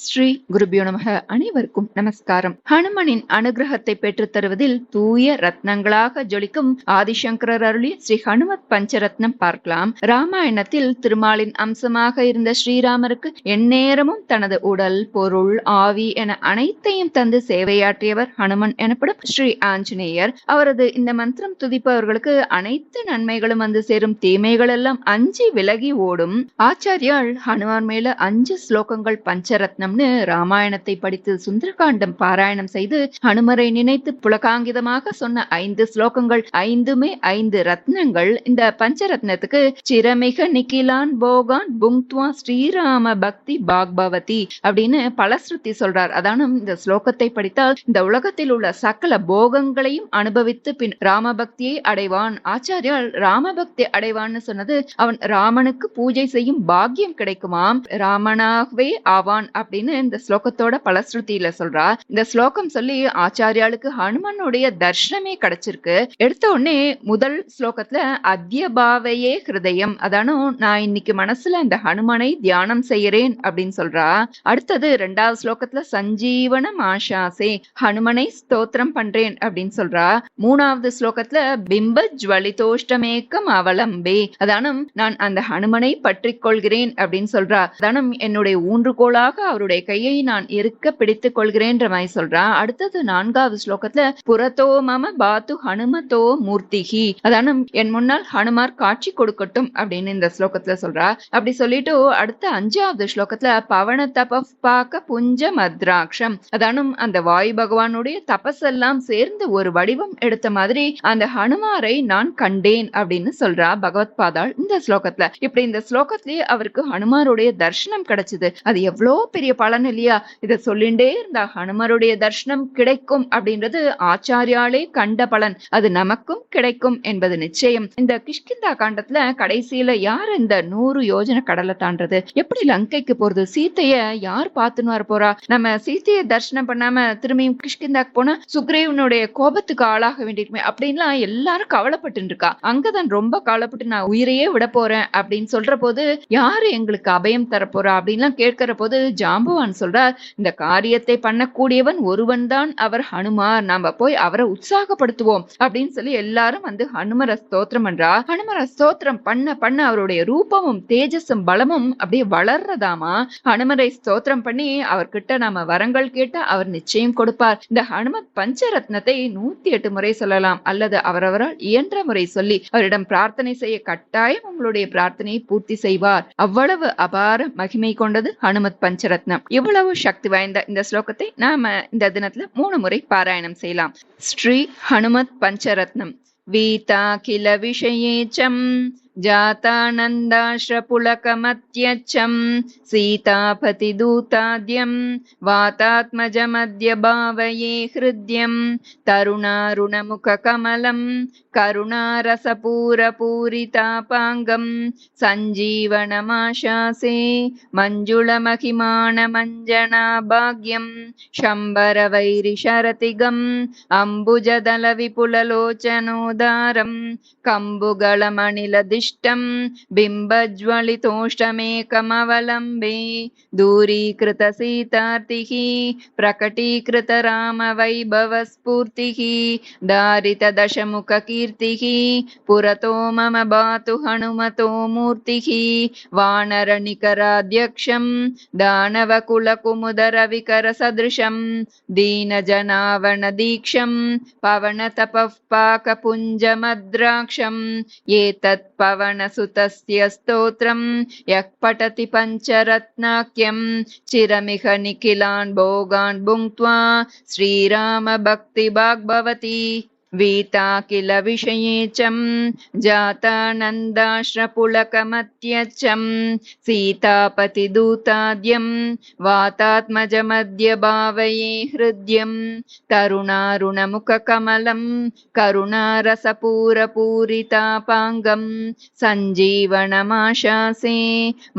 ஸ்ரீ குருபியோ நமக. அனைவருக்கும் நமஸ்காரம். ஹனுமனின் அனுகிரகத்தை பெற்றுத் தருவதில் தூய ரத்னங்களாக ஜொலிக்கும் ஆதிசங்கரர் அருளி ஸ்ரீ ஹனுமத் பஞ்சரத்னம் பார்க்கலாம். ராமாயணத்தில் திருமாலின் அம்சமாக இருந்த ஸ்ரீராமருக்கு எந்நேரமும் தனது உடல் பொருள் ஆவி என அனைத்தையும் தந்து சேவையாற்றியவர் ஹனுமன் எனப்படும் ஸ்ரீ ஆஞ்சநேயர். அவரது இந்த மந்திரம் துதிப்பவர்களுக்கு அனைத்து நன்மைகளும் வந்து சேரும். தீமைகள் எல்லாம் அஞ்சி விலகி ஓடும். ஆச்சாரியால் ஹனுமான் மேல அஞ்சு ஸ்லோகங்கள் பஞ்சரத்னம் பாராயணம்னு ராமாயணத்தை படித்து சுந்தரகாண்டம் பாராயணம் செய்து ஹனுமரை நினைத்து புலகாங்கிதமாக சொன்ன ஐந்து ஸ்லோகங்கள் ஐந்துமே ஐந்து ரத்னங்கள். இந்த பஞ்சரத்னத்துக்கு சிரமிக நிக்கிலான் போகான் புங்த்வா ஸ்ரீராம பக்தி பாக்பவதி அப்படின்னு பலஸ்ருதி சொல்றார். அதானும் இந்த ஸ்லோகத்தை படித்தால் இந்த உலகத்தில் உள்ள சகல போகங்களையும் அனுபவித்து பின் ராமபக்தியை அடைவான். ஆச்சாரியால் ராமபக்தி அடைவான்னு சொன்னது அவன் ராமனுக்கு பூஜை செய்யும் பாக்கியம் கிடைக்குமாம். ராமனாகவே ஆவான் அப்படி அப்படின்னு இந்த ஸ்லோகத்தோட பலஸ்ருதியில சொல்றா. இந்த ஸ்லோகம் சொல்லி ஆச்சாரியாளுக்கு ஹனுமனுடைய தர்ஷனமே கிடைச்சிருக்கு. எடுத்த உடனே முதல் ஸ்லோகத்துல அத்தியபாவையே ஹிருதயம். அதானும் நான் இன்னைக்கு மனசுல இந்த ஹனுமனை தியானம் செய்யறேன் அப்படின்னு சொல்றா. அடுத்தது ரெண்டாவது ஸ்லோகத்துல சஞ்சீவனம் ஆஷாசே ஹனுமனை ஸ்தோத்திரம் பண்றேன் அப்படின்னு சொல்றா. மூணாவது ஸ்லோகத்துல பிம்ப ஜுவலிதோஷ்டமேக்கம் அவலம்பே. அதானும் நான் அந்த ஹனுமனை பற்றி கொள்கிறேன் அப்படின்னு சொல்றா. அதானும் என்னுடைய ஊன்றுகோலாக அவருடைய கையை நான் இருக்க பிடித்துக் கொள்கிறேன்ற மாதிரி சொல்றா. அடுத்தது நான்காவது ஸ்லோகத்துல புறத்தோ மம பாத்து ஹனுமத்தோ மூர்த்திகி அதான என் முன்னால் ஹனுமார் காட்சி கொடுக்கட்டும் அப்படின்னு இந்த ஸ்லோகத்துல சொல்றா. அப்படி சொல்லிட்டு அடுத்த அஞ்சாவது ஸ்லோகத்துல பவன தப பாக்க புஞ்ச மத்ராட்சம் அதானும் அந்த வாயு பகவானுடைய தபஸெல்லாம் சேர்ந்து ஒரு வடிவம் எடுத்த மாதிரி அந்த ஹனுமாரை நான் கண்டேன் அப்படின்னு சொல்றா பகவத் பாதாள் இந்த ஸ்லோகத்துல. இப்படி இந்த ஸ்லோகத்திலேயே அவருக்கு ஹனுமாருடைய தர்ஷனம் கிடைச்சது. அது எவ்வளோ பெரிய பலன் இல்லையா? இத சொல்லிண்டே இருந்தா ஹனுமருடைய தர்ஷனம் கிடைக்கும் அப்படின்றது ஆச்சாரியாலே கண்ட பலன். அது நமக்கும் கிடைக்கும் என்பது நிச்சயம். இந்த கிஷ்கிந்தா காண்டத்துல கடைசியில யார் இந்த நூறு யோஜனை கடலை தாண்டது எப்படி லங்கைக்கு போறது? சீத்தைய யார் பார்த்துன்னு வர போறா? நம்ம சீத்தைய தர்ஷனம் பண்ணாம திரும்பியும் கிஷ்கிந்தாக்கு போனா சுக்ரீவனுடைய கோபத்துக்கு ஆளாக வேண்டியிருக்குமே அப்படின்லாம் எல்லாரும் கவலைப்பட்டு இருக்கா அங்கதான் ரொம்ப கவலைப்பட்டு நான் உயிரையே விட போறேன் அப்படின்னு சொல்ற போது யாரு எங்களுக்கு அபயம் தரப்போறா அப்படின்லாம் கேட்கிற போது ஜாம்பவான் சொல்றார் இந்த காரியத்தை பண்ணக்கூடியவன் ஒருவன் தான் அவர் ஹனுமார் நாம போய் அவரை உற்சாகப்படுத்துவோம். அப்படின்னு சொல்லி எல்லாரும் வந்து ஹனுமர ஸ்தோத்திரம் பண்றா. ஹனுமர ஸ்தோத்திரம் பண்ண பண்ண அவருடைய ரூபமும் தேஜஸும் பலமும் அப்படியே வளர்றதாமா? ஹனுமரை ஸ்தோத்திரம் பண்ணி அவர்கிட்ட நாம வரங்கள் கேட்டா அவர் நிச்சயம் கொடுப்பார். இந்த ஹனுமத் பஞ்சரத்னத்தை நூத்தி எட்டு முறை சொல்லலாம். அல்லது அவரவரால் இயன்ற முறை சொல்லி அவரிடம் பிரார்த்தனை செய்ய கட்டாயம் உங்களுடைய பிரார்த்தனையை பூர்த்தி செய்வார். அவ்வளவு அபார மகிமை கொண்டது ஹனுமத் பஞ்சரத்னம். இவ்வளவு சக்தி வாய்ந்த இந்த ஸ்லோகத்தை நாம இந்த தினத்துல மூணு முறை பாராயணம் செய்யலாம். ஸ்ரீ ஹனுமத் பஞ்சரத்னம். வீதா கில விஷயேச்சம். जातानन्दाश्रपुलकमत्यच्छं सीतापतिदूताद्यं वातात्मजमद्य भावये हृद्यं तरुणारुणमुखकमलं करुणारसपूरपूरितापाङ्गं सञ्जीवनमाशासे मञ्जुळमहिमानमञ्जनाभाग्यं शम्बरवैरिशरतिगम् अम्बुजदलविपुललोचनोदारं कम्बुगलमणिलदिष्टं बिम्बज्वलितोष्टमेकमवलम्बे दूरीकृतसीतार्तिः प्रकटीकृतरामवैभवस्फूर्तिः दारितदशमुखकीर्तिः पुरतो मम भातु हनुमतो मूर्तिः वानरनिकराध्यक्षं दानवकुलकुमुदरविकरसदृशं दीनजनावनदीक्षं पवनतपः पाकपुञ्जमद्राक्षम् एतत् पवनसुतस्य स्तोत्रं यः पठति पञ्चरत्नाख्यं चिरमिह निखिलान् भोगान् भुङ्क्त्वा श्रीरामभक्तिभाग्भवति वीता किल विषयेचं जातानन्दाश्रपुलकमत्यच्छं सीतापतिदूताद्यं वातात्मजमद्य भावये हृद्यं तरुणारुणमुखकमलं करुणारसपूरपूरितापाङ्गं सञ्जीवनमाशासे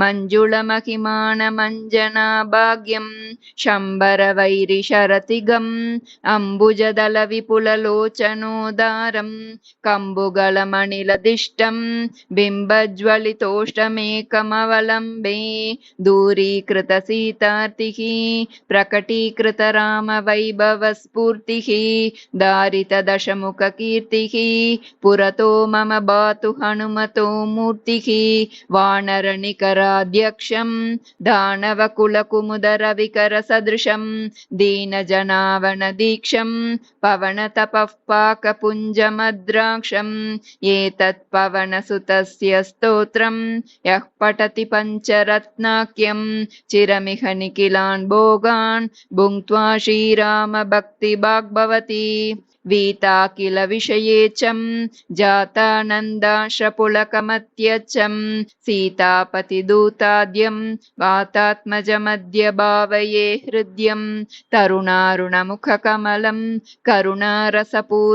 मञ्जुळमहिमानमञ्जनाभाग्यं शम्बरवैरिशरतिगम् अम्बुजदलविपुललोचन लोचनोदारम् कम्बुगलमणिलदिष्टम् बिम्बज्वलितोष्टमेकमवलम्बे दूरीकृतसीतार्तिः प्रकटीकृतरामवैभवस्फूर्तिः दारितदशमुखकीर्तिः पुरतो मम भातु हनुमतो मूर्तिः वानरनिकराध्यक्षम् दानवकुलकुमुदरविकरसदृशम् दीनजनावनदीक्षम् पवनतपः पाकपुञ्जमद्राक्षम् एतत् पवनसुतस्य स्तोत्रम् यः पठति पञ्चरत्नाख्यम् चिरमिह निखिलान् भोगान् भुङ्क्त्वा श्रीरामभक्तिभाग्भवति वीता किल विषयेचम् जातानन्दाशपुलकमत्यचम् सीतापतिदूताद्यम् वातात्मजमद्य भावये हृद्यम् तरुणारुणमुखकमलम्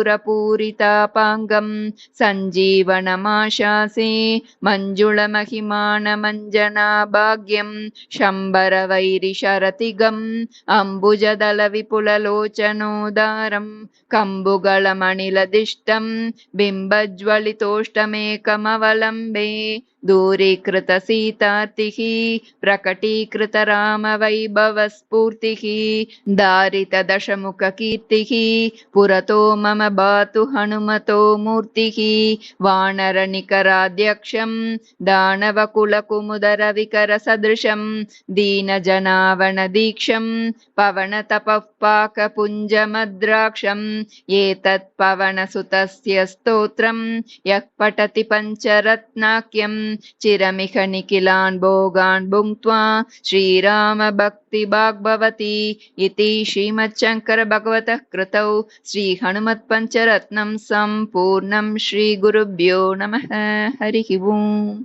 करुणारसपूरपूरितापाङ्गम् सञ्जीवनमाशासे मञ्जुळमहिमानमञ्जनाभाग्यम् शम्बरवैरिशरतिगम् अम्बुजदलविपुललोचनोदारम् कम्बुगलमणिलदिष्टम् बिम्बज्वलितोष्टमेकमवलम्बे दूरीकृतसीतातिः प्रकटीकृतरामवैभवस्फूर्तिः दारितदशमुखकीर्तिः पुरतो मम बातु हनुमतो मूर्तिः वानरनिकराध्यक्षं दानवकुलकुमुदरविकरसदृशं दीनजनावनदीक्षं पवनतपः पाकपुञ्जमद्राक्षम् एतत्पवनसुतस्य स्तोत्रं यः पठति पञ्चरत्नाक्यम्। चिरमिह निखिलान् भोगान् भुङ्क्त्वा श्रीरामभक्तिभाग्भवति इति श्रीमच्छङ्करभगवतः कृतौ श्रीहनुमत्पञ्चरत्नम् सम्पूर्णम् श्रीगुरुभ्यो नमः। हरिः ओम्